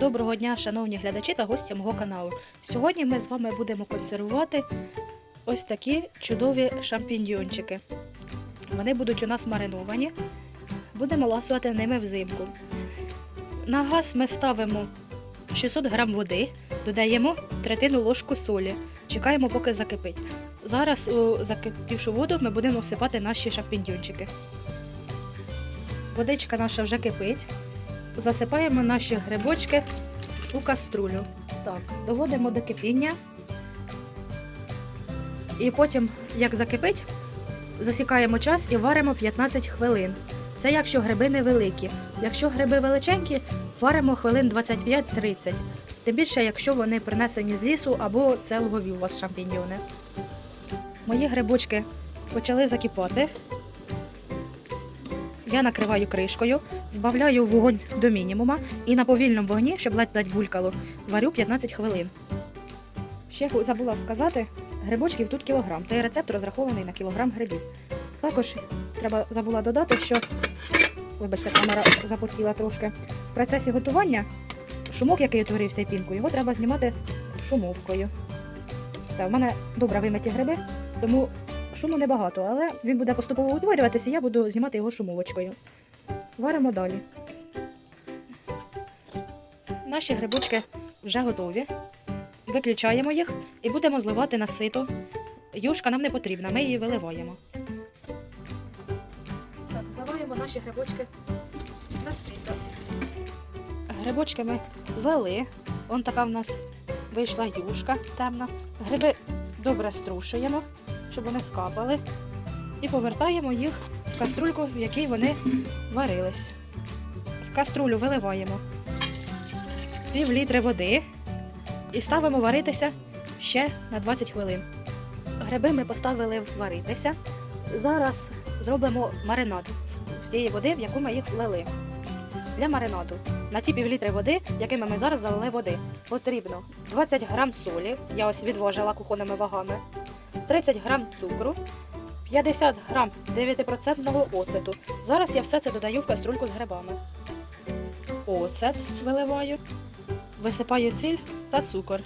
Доброго дня, шановні глядачі та гості мого каналу. Сьогодні ми з вами будемо консервувати ось такі чудові шампіньйончики. Вони будуть у нас мариновані. Будемо ласувати ними взимку. На газ ми ставимо 600 г води, додаємо третину ложку солі. Чекаємо, поки закипить. Зараз у закипівшу воду ми будемо всипати наші шампіньйончики. Водичка наша вже кипить. Засипаємо наші грибочки у каструлю. Так, доводимо до кипіння. І потім, як закипить, засікаємо час і варимо 15 хвилин. Це якщо гриби невеликі. Якщо гриби величенькі, варимо хвилин 25-30. Тим більше, якщо вони принесені з лісу або це лугові у вас шампіньйони. Мої грибочки почали закипати. Я накриваю кришкою, збавляю вогонь до мінімума і на повільному вогні, щоб ледь-ледь булькало, варю 15 хвилин. Ще забула сказати, грибочків тут кілограм. Цей рецепт розрахований на кілограм грибів. Також треба забула додати, що вибачте, камера запотіла трошки. В процесі готування шумок, який утворився і пінку, його треба знімати шумовкою. Все, в мене добре вимиті гриби, тому шуму небагато, але він буде поступово утворюватися, і я буду знімати його шумовочкою. Варимо далі. Наші грибочки вже готові. Виключаємо їх і будемо зливати на сито. Юшка нам не потрібна, ми її виливаємо. Так, зливаємо наші грибочки на сито. Грибочки ми злили. Вон така в нас вийшла юшка темна. Гриби добре струшуємо, щоб вони скапали. І повертаємо їх каструльку, в якій вони варились. В каструлю виливаємо пів літри води і ставимо варитися ще на 20 хвилин. Гриби ми поставили варитися. Зараз зробимо маринад з тієї води, в яку ми їх влили. Для маринаду на ті півлітри води, якими ми зараз залили води, потрібно 20 грам солі, я ось відвожила кухонними вагами, 30 грам цукру, 50 грам 9% оцету. Зараз я все це додаю в каструльку з грибами. Оцет виливаю, висипаю ціль та цукор.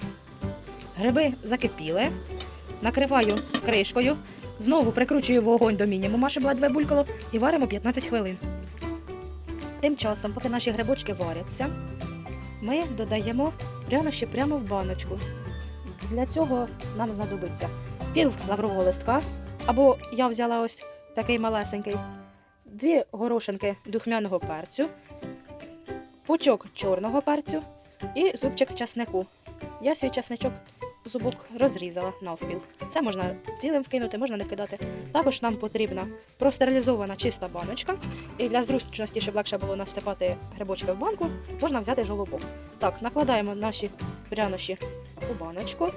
Гриби закипіли, накриваю кришкою, знову прикручую вогонь до мінімуму, щоб ледве булькало, і варимо 15 хвилин. Тим часом, поки наші грибочки варяться, ми додаємо прянощі прямо в баночку. Для цього нам знадобиться пів лаврового листка, або я взяла ось такий малесенький, дві горошинки духмяного перцю, пучок чорного перцю і зубчик часнику. Я свій часничок зубок розрізала навпіл. Це можна цілим вкинути, можна не вкидати. Також нам потрібна простерилізована чиста баночка. І для зручності, щоб легше було насипати грибочки в банку, можна взяти жолобок. Так, накладаємо наші прянощі у баночку.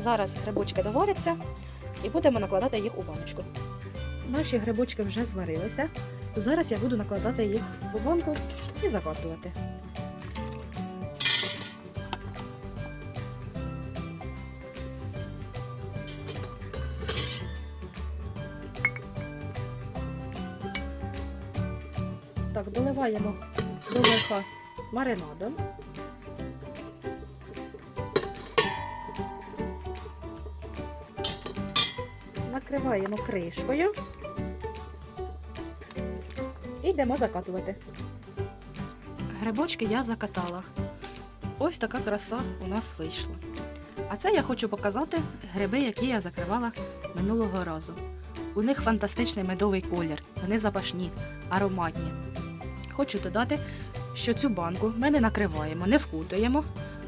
Зараз грибочки доваряться і будемо накладати їх у баночку. Наші грибочки вже зварилися. Зараз я буду накладати їх у банку і закатувати. Так, доливаємо до верха маринадом. Накриваємо кришкою і йдемо закатувати. Грибочки я закатала. Ось така краса у нас вийшла. А це я хочу показати гриби, які я закривала минулого разу. У них фантастичний медовий колір, вони запашні, ароматні. Хочу додати, що цю банку ми не накриваємо, не вкутуємо,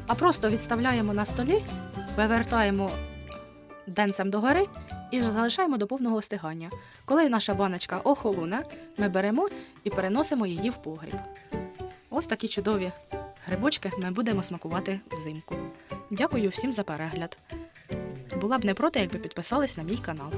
а просто відставляємо на столі, вивертаємо денцем догори і залишаємо до повного остигання. Коли наша баночка охолоне, ми беремо і переносимо її в погріб. Ось такі чудові грибочки ми будемо смакувати взимку. Дякую всім за перегляд. Була б не проти, якби підписались на мій канал.